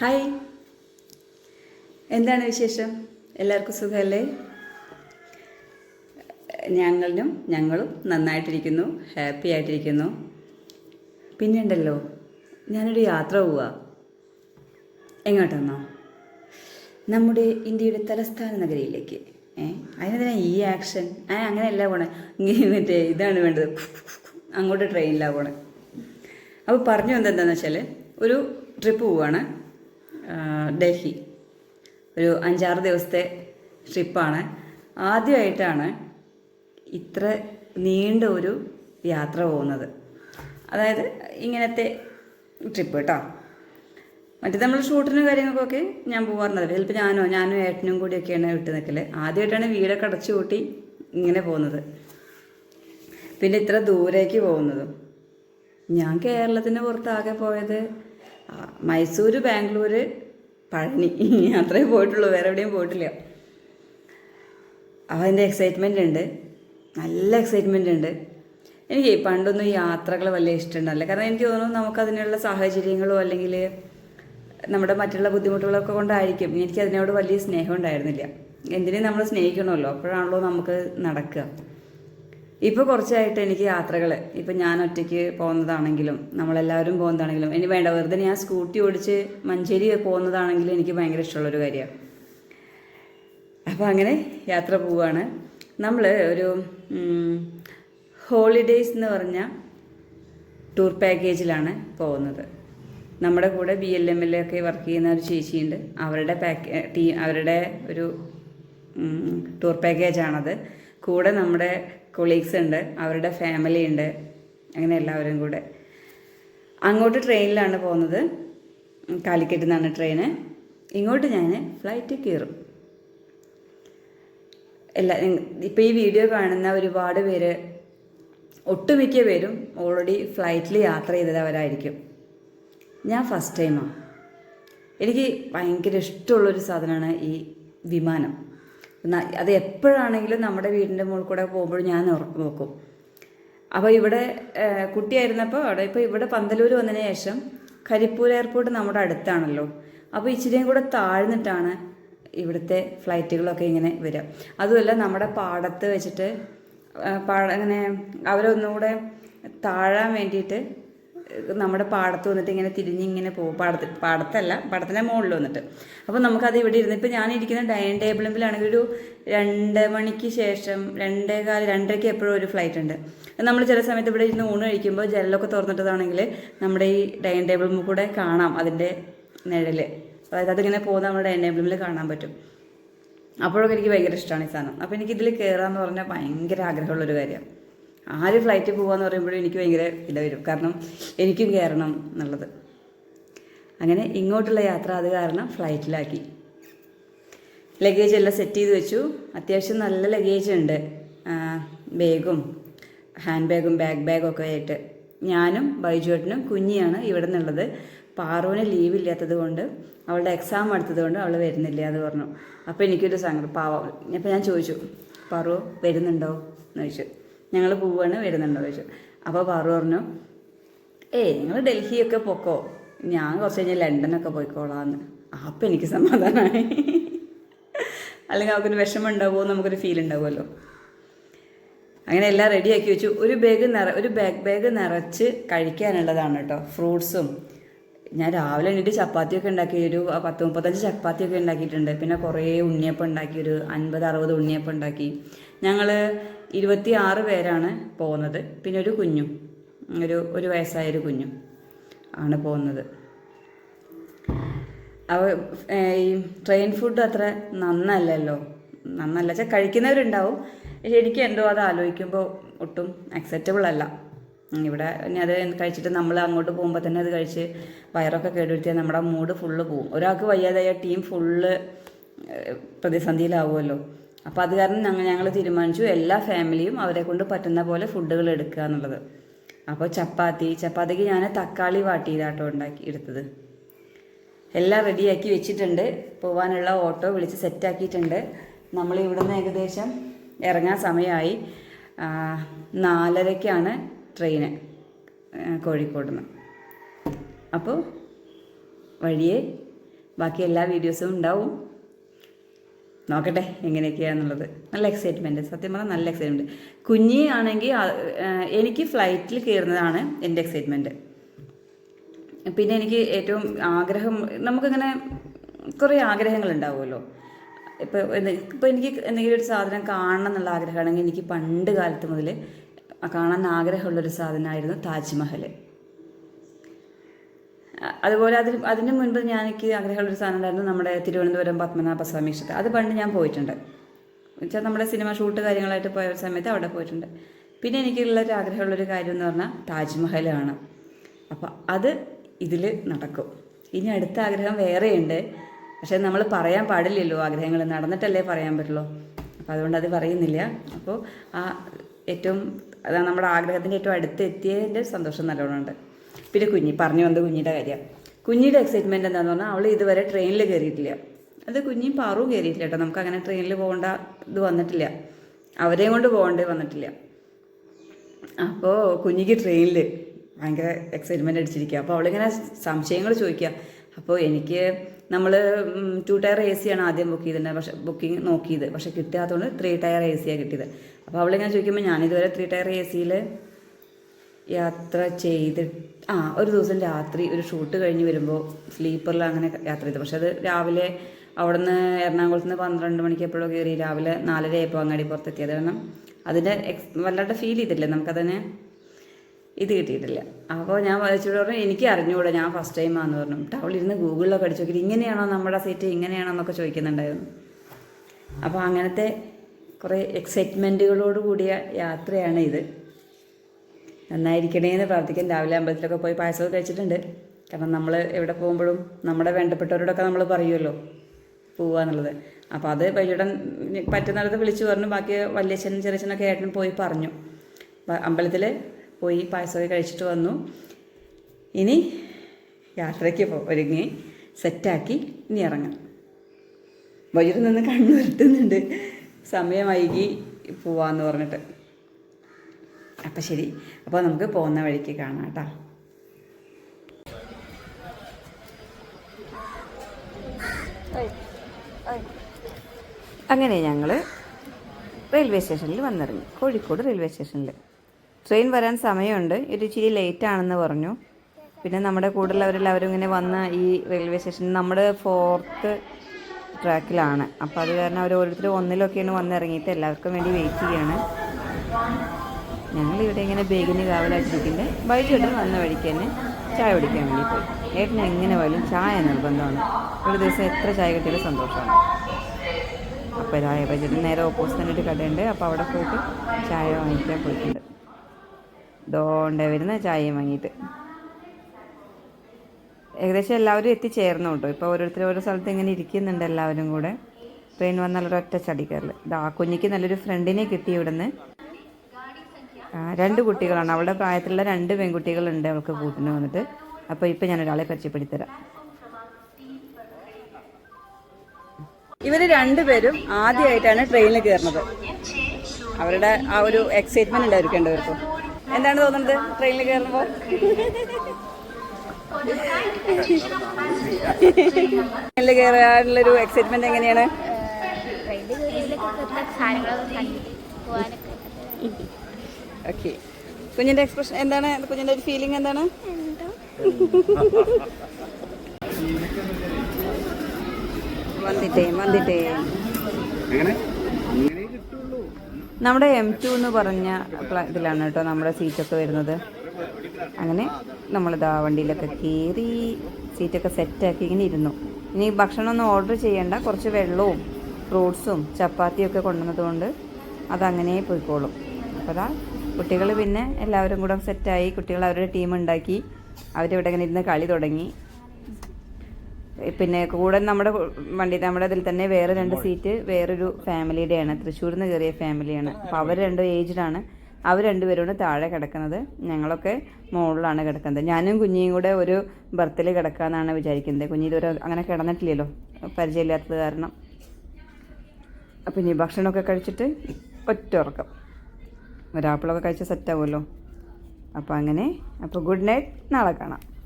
Hi എന്താണ് വിശേഷം? എല്ലാവർക്കും സുഖമല്ലേ? ഞങ്ങളിലും ഞങ്ങളും നന്നായിട്ടിരിക്കുന്നു ഹാപ്പി ആയിട്ടിരിക്കുന്നു. പിന്നെ ഉണ്ടല്ലോ ഞാനൊരു യാത്ര പോവുക എങ്ങോട്ടെന്നോ? നമ്മുടെ ഇന്ത്യയുടെ തലസ്ഥാന നഗരിയിലേക്ക്. ഏ അതിനെന്തിനാ ഈ ആക്ഷൻ അങ്ങനെയല്ല പോണേ. മറ്റേ ഇതാണ് വേണ്ടത്. അങ്ങോട്ട് ട്രെയിനിലാണ് പോണേ. അപ്പോൾ പറഞ്ഞു എന്തെന്താണെന്ന് വെച്ചാൽ ഒരു ട്രിപ്പ് ആ, ഡൽഹി. ഒരു അഞ്ചാറ് ദിവസത്തെ ട്രിപ്പാണ്. ആദ്യമായിട്ടാണ് ഇത്ര നീണ്ട ഒരു യാത്ര പോകുന്നത്. അതായത് ഇങ്ങനത്തെ ട്രിപ്പ് കേട്ടോ. മറ്റേ നമ്മൾ ഷൂട്ടിനും കാര്യങ്ങൾക്കൊക്കെ ഞാൻ പോകാറുണ്ട് ചിലപ്പോൾ ഞാനോ ഞാനും ഏട്ടനും കൂടിയൊക്കെയാണ് വിട്ട് നിൽക്കൽ ആദ്യമായിട്ടാണ് വീടൊക്കെ അടച്ചു കൂട്ടി ഇങ്ങനെ പോകുന്നത്. പിന്നെ ഇത്ര ദൂരേക്ക് പോകുന്നതും. ഞാൻ കേരളത്തിന് പുറത്താകെ പോയത് ആ, മൈസൂര് ബാംഗ്ലൂര് പഴനി. അത്രേ പോയിട്ടുള്ളൂ വേറെ എവിടെയും പോയിട്ടില്ല. അതിന്റെ എക്സൈറ്റ്മെന്റ് ഉണ്ട്. നല്ല എക്സൈറ്റ്മെന്റ് ഉണ്ട്. എനിക്ക് പണ്ടൊന്നും യാത്രകൾ വലിയ ഇഷ്ടമുണ്ടല്ല കാരണം എനിക്ക് തോന്നുന്നു നമുക്ക് അതിനുള്ള സാഹചര്യങ്ങളോ അല്ലെങ്കിൽ നമ്മുടെ മറ്റുള്ള ബുദ്ധിമുട്ടുകളൊക്കെ കൊണ്ടായിരിക്കും. എനിക്ക് അതിനോട് വലിയ സ്നേഹം ഉണ്ടായിരുന്നില്ല. എന്തിനേയും നമ്മൾ സ്നേഹിക്കണമല്ലോ. അപ്പോഴാണല്ലോ നമുക്ക് നടക്കുക. ഇപ്പോൾ കുറച്ചായിട്ട് എനിക്ക് യാത്രകൾ ഇപ്പം ഞാൻ ഒറ്റയ്ക്ക് പോകുന്നതാണെങ്കിലും നമ്മളെല്ലാവരും പോകുന്നതാണെങ്കിലും എനിക്ക് വേണ്ട വെറുതെ ഞാൻ സ്കൂട്ടി ഓടിച്ച് മഞ്ചേരി പോകുന്നതാണെങ്കിലും എനിക്ക് ഭയങ്കര ഇഷ്ടമുള്ളൊരു കാര്യമാണ് അപ്പോൾ അങ്ങനെ യാത്ര പോവുകയാണ് നമ്മൾ ഒരു ഹോളിഡേയ്സ് എന്ന് പറഞ്ഞ ടൂർ പാക്കേജിലാണ് പോകുന്നത്. നമ്മുടെ കൂടെ ബി എൽ എം വർക്ക് ചെയ്യുന്ന ഒരു ചേച്ചിയുണ്ട്. അവരുടെ പാക്ക് ടീ അവരുടെ ഒരു ടൂർ പാക്കേജാണത് കൂടെ നമ്മുടെ കൊളീഗ്സ് ഉണ്ട് അവരുടെ ഫാമിലി ഉണ്ട് അങ്ങനെ എല്ലാവരും കൂടെ. അങ്ങോട്ട് ട്രെയിനിലാണ് പോകുന്നത്. കാലിക്കറ്റ് നിന്നാണ് ട്രെയിന് ഇങ്ങോട്ട് ഞാൻ ഫ്ലൈറ്റ് കയറും. എല്ലാ ഇപ്പോൾ ഈ വീഡിയോ കാണുന്ന ഒരുപാട് പേര് ഒട്ടുമിക്ക പേരും ഓൾറെഡി ഫ്ലൈറ്റിൽ യാത്ര ചെയ്തവരായിരിക്കും. ഞാൻ ഫസ്റ്റ് ടൈമാണ് എനിക്ക് ഭയങ്കര ഇഷ്ടമുള്ളൊരു സാധനമാണ് ഈ വിമാനം. അത് എപ്പോഴാണെങ്കിലും നമ്മുടെ വീടിന്റെ മുകളിൽ കൂടെ പോകുമ്പോൾ ഞാൻ ഉറപ്പ് നോക്കും. അപ്പോൾ ഇവിടെ കുട്ടിയായിരുന്നപ്പോൾ അവിടെ ഇപ്പോൾ ഇവിടെ പന്തലൂർ വന്നതിന് ശേഷം കരിപ്പൂർ എയർപോർട്ട് നമ്മുടെ അടുത്താണല്ലോ. അപ്പോൾ ഇച്ചിരിയും കൂടെ താഴ്ന്നിട്ടാണ് ഇവിടുത്തെ ഫ്ലൈറ്റുകളൊക്കെ ഇങ്ങനെ വരിക അതുമല്ല നമ്മുടെ പാടത്ത് വെച്ചിട്ട് പാട അങ്ങനെ അവരൊന്നുകൂടെ താഴാൻ വേണ്ടിയിട്ട് നമ്മുടെ പാടത്ത് വന്നിട്ട് ഇങ്ങനെ തിരിഞ്ഞിങ്ങനെ പോകും. പാടത്ത് പാടത്തല്ല പാടത്തിന്റെ മുകളിൽ വന്നിട്ട്. അപ്പോൾ നമുക്കത് ഇവിടെ ഇരുന്ന് ഇപ്പോൾ ഞാനിരിക്കുന്ന ഡൈനിങ് ടേബിളിലാണെങ്കിൽ ഒരു രണ്ട് മണിക്ക് ശേഷം രണ്ടേ കാൽ രണ്ടരയ്ക്ക് എപ്പോഴും ഒരു ഫ്ലൈറ്റ് ഉണ്ട്. നമ്മൾ ചില സമയത്ത് ഇവിടെ ഇരുന്ന് ഊണ് കഴിക്കുമ്പോൾ ജനലൊക്കെ തുറന്നിട്ടതാണെങ്കിൽ നമ്മുടെ ഈ ഡൈനിങ് ടേബിളിൽ കൂടെ കാണാം അതിന്റെ നിഴൽ അതായത് അതിങ്ങനെ പോകുന്ന നമ്മുടെ ഡൈനിങ് ടേബിളിൽ കാണാൻ പറ്റും. അപ്പോഴൊക്കെ എനിക്ക് ഭയങ്കര ഇഷ്ടമാണ് ഈ സാധനം. അപ്പോൾ എനിക്ക് ഇതിൽ കയറാന്ന് പറഞ്ഞാൽ ഭയങ്കര ആഗ്രഹമുള്ളൊരു കാര്യമാണ്. ആര് ഫ്ലൈറ്റിൽ പോകുകയെന്ന് പറയുമ്പോഴും എനിക്ക് ഭയങ്കര ഇല്ല വരും. കാരണം എനിക്കും കയറണം എന്നുള്ളത്. അങ്ങനെ ഇങ്ങോട്ടുള്ള യാത്ര അത് കാരണം ഫ്ലൈറ്റിലാക്കി ലഗേജ് എല്ലാം സെറ്റ് ചെയ്ത് വെച്ചു. അത്യാവശ്യം നല്ല ലഗേജ് ഉണ്ട്. ബാഗും ഹാൻഡ് ബാഗും ബാഗ് ബാഗും ഒക്കെ ആയിട്ട്. ഞാനും ബൈജുവേട്ടനും കുഞ്ഞിയാണ് ഇവിടെ നിന്നുള്ളത് പാറുവിന് ലീവ് ഇല്ലാത്തത് കൊണ്ട് അവളുടെ എക്സാം എടുത്തത് കൊണ്ട് അവൾ വരുന്നില്ല എന്ന് പറഞ്ഞു. അപ്പോൾ എനിക്കൊരു സങ്കടം. പാവം. അപ്പോൾ ഞാൻ ചോദിച്ചു പാറു വരുന്നുണ്ടോ? എന്ന് ചോദിച്ചു. ഞങ്ങൾ പോവാണ് വരുന്നുണ്ടോ ചോദിച്ചു. അപ്പോൾ പാറു പറഞ്ഞു ഏയ് നിങ്ങൾ ഡൽഹിയൊക്കെ പൊക്കോ? ഞാൻ കുറച്ച് കഴിഞ്ഞാൽ ലണ്ടനൊക്കെ പോയിക്കോളാന്ന്. അപ്പം എനിക്ക് സമാധാനമായി. അല്ലെങ്കിൽ നമുക്കൊരു വിഷമം ഉണ്ടാവുമോ നമുക്കൊരു ഫീൽ ഉണ്ടാവുമല്ലോ. അങ്ങനെ എല്ലാം റെഡിയാക്കി വെച്ചു. ഒരു ബാഗ് നിറ ഒരു ബാഗ് ബാഗ് നിറച്ച് കഴിക്കാനുള്ളതാണ് കേട്ടോ. ഫ്രൂട്ട്സും. ഞാൻ രാവിലെ എണീറ്റ് ചപ്പാത്തിയൊക്കെ ഉണ്ടാക്കി ഒരു പത്ത് മുപ്പത്തഞ്ച് ചപ്പാത്തിയൊക്കെ ഉണ്ടാക്കിയിട്ടുണ്ട്. പിന്നെ കുറേ ഉണ്ണിയപ്പം ഉണ്ടാക്കി ഒരു അൻപത് അറുപത് ഉണ്ണിയപ്പം ഉണ്ടാക്കി. ഞങ്ങൾ ഇരുപത്തി ആറ് പേരാണ് പോകുന്നത്. പിന്നെ ഒരു കുഞ്ഞു ഒരു ഒരു വയസ്സായൊരു കുഞ്ഞു ആണ് പോകുന്നത്. അവ ഈ ട്രെയിൻ ഫുഡ് അത്ര നന്നല്ലല്ലോ. നന്നല്ല. വെച്ചാൽ കഴിക്കുന്നവരുണ്ടാവും. എനിക്ക് എന്തോ അത് ആലോചിക്കുമ്പോൾ ഒട്ടും അക്സെപ്റ്റബിൾ അല്ല. ഇവിടെ ഇനി അത് കഴിച്ചിട്ട് നമ്മൾ അങ്ങോട്ട് പോകുമ്പോൾ തന്നെ അത് കഴിച്ച് വയറൊക്കെ കേടുവരുത്തിയാൽ നമ്മുടെ മൂഡ് ഫുള്ള് പോവും ഒരാൾക്ക് വയ്യാതായ ടീം ഫുള്ള് പ്രതിസന്ധിയിലാവുമല്ലോ. അപ്പോൾ അത് കാരണം ഞങ്ങൾ ഞങ്ങൾ തീരുമാനിച്ചു എല്ലാ ഫാമിലിയും അവരെ കൊണ്ട് പറ്റുന്ന പോലെ ഫുഡുകൾ എടുക്കുക എന്നുള്ളത്. അപ്പോൾ ചപ്പാത്തി ചപ്പാത്തിക്ക് ഞാൻ തക്കാളി വാട്ടിയതാട്ടോ ഉണ്ടാക്കി എടുത്തത്. എല്ലാം റെഡിയാക്കി വെച്ചിട്ടുണ്ട്. പോകാനുള്ള ഓട്ടോ വിളിച്ച് സെറ്റാക്കിയിട്ടുണ്ട്. നമ്മൾ ഇവിടുന്ന് ഏകദേശം ഇറങ്ങാൻ സമയമായി. നാലരയ്ക്കാണ് ട്രെയിന് കോഴിക്കോട് നിന്ന് അപ്പോൾ വഴിയെ ബാക്കി എല്ലാ വീഡിയോസും ഉണ്ടാവും. നോക്കട്ടെ എങ്ങനെയൊക്കെയാണെന്നുള്ളത് നല്ല എക്സൈറ്റ്മെന്റ് സത്യം പറഞ്ഞാൽ നല്ല എക്സൈറ്റ്മെന്റ് കുഞ്ഞി ആണെങ്കിൽ എനിക്ക് ഫ്ലൈറ്റിൽ കയറുന്നതാണ് എന്റെ എക്സൈറ്റ്മെന്റ് പിന്നെ എനിക്ക് ഏറ്റവും ആഗ്രഹം നമുക്കിങ്ങനെ കുറേ ആഗ്രഹങ്ങൾ ഉണ്ടാവുമല്ലോ ഇപ്പോൾ ഇപ്പോൾ എനിക്ക് എന്തെങ്കിലും ഒരു സാധനം കാണണം എന്നുള്ള ആഗ്രഹമാണെങ്കിൽ എനിക്ക് പണ്ട് കാലത്ത് മുതൽ കാണാൻ ആഗ്രഹമുള്ളൊരു സാധനമായിരുന്നു താജ്മഹൽ അതുപോലെ അതിന് അതിന് മുൻപ് ഞാൻ എനിക്ക് ആഗ്രഹമുള്ള ഒരു സാധനം ഉണ്ടായിരുന്നു നമ്മുടെ തിരുവനന്തപുരം പത്മനാഭ സ്വാമി ക്ഷേത്രം. അത് പണ്ട് ഞാൻ പോയിട്ടുണ്ട്. വെച്ചാൽ നമ്മുടെ സിനിമ ഷൂട്ട് കാര്യങ്ങളായിട്ട് പോയ സമയത്ത് അവിടെ പോയിട്ടുണ്ട്. പിന്നെ എനിക്കുള്ള ഒരു ആഗ്രഹമുള്ളൊരു കാര്യം എന്ന് പറഞ്ഞാൽ താജ്മഹലാണ്. അപ്പോൾ അത് ഇതിൽ നടക്കും. ഇനി അടുത്ത ആഗ്രഹം വേറെയുണ്ട്. പക്ഷേ നമ്മൾ പറയാൻ പാടില്ലല്ലോ ആഗ്രഹങ്ങൾ നടന്നിട്ടല്ലേ പറയാൻ പറ്റുള്ളൂ. അപ്പോൾ അതുകൊണ്ട് അത് പറയുന്നില്ല. അപ്പോൾ ആ ഏറ്റവും അതാണ് നമ്മുടെ ആഗ്രഹത്തിന്റെ ഏറ്റവും അടുത്ത് എത്തിയതിന്റെ സന്തോഷം നല്ലോണമുണ്ട്. പിന്നെ കുഞ്ഞി പറഞ്ഞു വന്നത് കുഞ്ഞിന്റെ കാര്യം. കുഞ്ഞിയുടെ എക്സൈറ്റ്മെന്റ് എന്താണെന്ന് പറഞ്ഞാൽ അവൾ ഇതുവരെ ട്രെയിനിൽ കയറിയിട്ടില്ല അത് കുഞ്ഞിയും പാറും കയറിയിട്ടില്ല കേട്ടോ. നമുക്ക് അങ്ങനെ ട്രെയിനിൽ പോകേണ്ട ഇത് വന്നിട്ടില്ല. അവരെയും കൊണ്ട് പോകേണ്ടി വന്നിട്ടില്ല. അപ്പോൾ കുഞ്ഞിക്ക് ട്രെയിനിൽ ഭയങ്കര എക്സൈറ്റ്മെന്റ് അടിച്ചിരിക്കുക അപ്പോൾ അവളിങ്ങനെ സംശയങ്ങൾ ചോദിക്കുക അപ്പോൾ എനിക്ക് നമ്മൾ ടു ടയർ എ ആണ് ആദ്യം ബുക്ക് ചെയ്തിട്ടുണ്ട് പക്ഷേ ബുക്കിംഗ് നോക്കിയത്. പക്ഷേ കിട്ടാത്തതുകൊണ്ട് ത്രീ ടയർ എ സിയാണ് കിട്ടിയത്. അപ്പോൾ അവളിങ്ങനെ ചോദിക്കുമ്പോൾ ഞാനിതുവരെ ത്രീ ടയർ എ സിയിൽ യാത്ര ചെയ്ത് ആ ഒരു ദിവസം രാത്രി ഒരു ഷൂട്ട് കഴിഞ്ഞ് വരുമ്പോൾ സ്ലീപ്പറിൽ അങ്ങനെ യാത്ര ചെയ്തു. പക്ഷെ അത് രാവിലെ അവിടെ നിന്ന് എറണാകുളത്ത് നിന്ന് പന്ത്രണ്ട് മണിക്ക് എപ്പോഴോ കയറി രാവിലെ നാലര ആയപ്പോൾ അങ്ങാടി പുറത്തെത്തിയത്. കാരണം അതിന്റെ എക്സ് വല്ലാണ്ട് ഫീൽ ചെയ്തില്ല നമുക്കതിനെ ഇത് കിട്ടിയിട്ടില്ല. അപ്പോൾ ഞാൻ വായിച്ചോട് പറഞ്ഞു എനിക്ക് അറിഞ്ഞുകൂടെ ഞാൻ ഫസ്റ്റ് ടൈം ആണെന്ന് പറഞ്ഞു. അവളിരുന്ന് ഗൂഗിളിലൊക്കെ അടിച്ചു നോക്കി ഇങ്ങനെയാണോ നമ്മുടെ സീറ്റ് ഇങ്ങനെയാണോ എന്നൊക്കെ ചോദിക്കുന്നുണ്ടായിരുന്നു. അപ്പോൾ അങ്ങനത്തെ കുറേ എക്സൈറ്റ്മെന്റുകളോട് കൂടിയ യാത്രയാണ് ഇത്. നന്നായിരിക്കണേ എന്ന് പ്രാർത്ഥിക്കും. രാവിലെ അമ്പലത്തിലൊക്കെ പോയി പായസമൊക്കെ കഴിച്ചിട്ടുണ്ട്. കാരണം നമ്മൾ എവിടെ പോകുമ്പോഴും നമ്മുടെ വേണ്ടപ്പെട്ടവരോടൊക്കെ നമ്മൾ പറയുമല്ലോ പോവുക എന്നുള്ളത് അപ്പോൾ അത് വൈകിട്ടൻ പറ്റുന്നിടത്ത് വിളിച്ചു പറഞ്ഞു. ബാക്കി വല്യച്ഛനും ചെറിയച്ഛനൊക്കെ ഏട്ടൻ പോയി പറഞ്ഞു. അമ്പലത്തിൽ പോയി പായസമൊക്കെ കഴിച്ചിട്ട് വന്നു. ഇനി യാത്രയ്ക്ക് ഒരുങ്ങി സെറ്റാക്കി ഇനി ഇറങ്ങാം. വൈകിട്ട് നിന്ന് കണ്ണു വരുത്തുന്നുണ്ട് സമയം വൈകി പോവാന്ന് പറഞ്ഞിട്ട്. അപ്പം ശരി. അപ്പോൾ നമുക്ക് പോകുന്ന വഴിക്ക് കാണാം കേട്ടോ. അങ്ങനെ ഞങ്ങൾ റെയിൽവേ സ്റ്റേഷനിൽ വന്നിറങ്ങി. കോഴിക്കോട് റെയിൽവേ സ്റ്റേഷനിൽ ട്രെയിൻ വരാൻ സമയമുണ്ട്. ഒരു ഇച്ചിരി ലേറ്റ് ആണെന്ന് പറഞ്ഞു. പിന്നെ നമ്മുടെ കൂടെയുള്ളവരെല്ലാവരും ഇങ്ങനെ വന്ന ഈ റെയിൽവേ സ്റ്റേഷൻ നമ്മുടെ ഫോർത്ത് ട്രാക്കിലാണ് അപ്പോൾ അത് കാരണം അവർ ഓരോരുത്തർ ഒന്നിലൊക്കെയാണ് വന്നിറങ്ങിയിട്ട് എല്ലാവർക്കും വേണ്ടി വെയിറ്റ് ചെയ്യാണ്. ഞങ്ങൾ ഇവിടെ ഇങ്ങനെ ബേഗിന് കാവലായിട്ടിരിക്കുന്നത് വൈകിട്ട് വന്ന വഴിക്ക് തന്നെ ചായ കുടിക്കാൻ വേണ്ടി പോയി. ഏട്ടന് എങ്ങനെ പോയാലും ചായ നിർബന്ധമാണ്. ഒരു ദിവസം എത്ര ചായ കിട്ടിയാലും സന്തോഷമാണ്. അപ്പോൾ ചായ ബജറ്റിന് നേരെ ഓപ്പോസിറ്റ് തന്നെ ഒരു കടയുണ്ട്. അപ്പോൾ അവിടെ പോയിട്ട് ചായ വാങ്ങിക്കാൻ പോയിട്ടുണ്ട്. ദോണ്ട വരുന്ന ചായയും വാങ്ങിയിട്ട്. ഏകദേശം എല്ലാവരും എത്തിച്ചേർന്നു കേട്ടോ. ഇപ്പോൾ ഓരോരുത്തർ ഓരോ സ്ഥലത്ത് ഇങ്ങനെ ഇരിക്കുന്നുണ്ട് എല്ലാവരും കൂടെ. ട്രെയിൻ വന്നാൽ ഒരൊറ്റ ചടിക്കാറില്ല ഇത് കുഞ്ഞിക്ക് നല്ലൊരു ഫ്രണ്ടിനെ കിട്ടി ഇവിടുന്ന്. രണ്ട് കുട്ടികളാണ്. അവളുടെ പ്രായത്തിലുള്ള രണ്ട് പെൺകുട്ടികളുണ്ട് അവൾക്ക് കൂട്ടിന് വന്നിട്ട്. അപ്പോൾ ഇപ്പം ഞാൻ ഒരാളെ പരിചയപ്പെടുത്തരാം ഇവർ രണ്ടുപേരും ആദ്യമായിട്ടാണ് ട്രെയിനിൽ കയറുന്നത് അവരുടെ ആ ഒരു എക്സൈറ്റ്മെന്റ് ഉണ്ടായിരിക്കും അവർക്ക് എന്താണ് തോന്നുന്നത് ട്രെയിനിൽ കയറുമ്പോൾ ട്രെയിനിൽ കയറാനുള്ളൊരു എക്സൈറ്റ്മെന്റ് എങ്ങനെയാണ്? ട്രെയിനിൽ സാധനങ്ങളൊക്കെ പോകാനൊക്കെ ഓക്കെ കുഞ്ഞിന്റെ എക്സ്പ്രഷൻ എന്താണ്? കുഞ്ഞിന്റെ ഒരു ഫീലിംഗ് എന്താണ്? വന്നിട്ടേ വന്നിട്ടേ. നമ്മുടെ എം ടു എന്ന് പറഞ്ഞ ഇതിലാണ് കേട്ടോ നമ്മുടെ സീറ്റൊക്കെ വരുന്നത്. അങ്ങനെ നമ്മളിതാ വണ്ടിയിലൊക്കെ കയറി സീറ്റൊക്കെ സെറ്റാക്കി ഇങ്ങനെ ഇരുന്നു. ഇനി ഭക്ഷണമൊന്നും ഓർഡർ ചെയ്യേണ്ട. കുറച്ച് വെള്ളവും ഫ്രൂട്ട്സും ചപ്പാത്തിയൊക്കെ കൊണ്ടുവന്നതുകൊണ്ട് അതങ്ങനെ പോയിക്കോളും. അപ്പോൾ അതാ കുട്ടികൾ പിന്നെ എല്ലാവരും കൂടെ സെറ്റായി കുട്ടികൾ അവരുടെ ടീം ഉണ്ടാക്കി. അവരിവിടെ ഇങ്ങനെ ഇരുന്ന് കളി തുടങ്ങി. പിന്നെ കൂടെ നമ്മുടെ വണ്ടി നമ്മുടെ ഇതിൽ തന്നെ വേറെ രണ്ട് സീറ്റ് വേറൊരു ഫാമിലിയുടെയാണ്. തൃശ്ശൂരിൽ നിന്ന് കയറിയ ഫാമിലിയാണ്. അപ്പോൾ അവർ രണ്ടും ഏജ്ഡാണ് അവർ രണ്ടുപേരുമാണ് താഴെ കിടക്കുന്നത്. ഞങ്ങളൊക്കെ മുകളിലാണ് കിടക്കുന്നത്. ഞാനും കുഞ്ഞിയും കൂടെ ഒരു ബർത്തിൽ കിടക്കാമെന്നാണ് വിചാരിക്കുന്നത്. കുഞ്ഞി ഇതുവരെ അങ്ങനെ കിടന്നിട്ടില്ലല്ലോ. പരിചയമില്ലാത്തത് കാരണം. അപ്പം ഇനി ഭക്ഷണമൊക്കെ കഴിച്ചിട്ട് ഒറ്റ ഉറക്കം. ഒരാപ്പിളൊക്കെ കഴിച്ച് സെറ്റാവുമല്ലോ അപ്പോൾ അങ്ങനെ അപ്പോൾ ഗുഡ് നൈറ്റ് നാളെ കാണാം.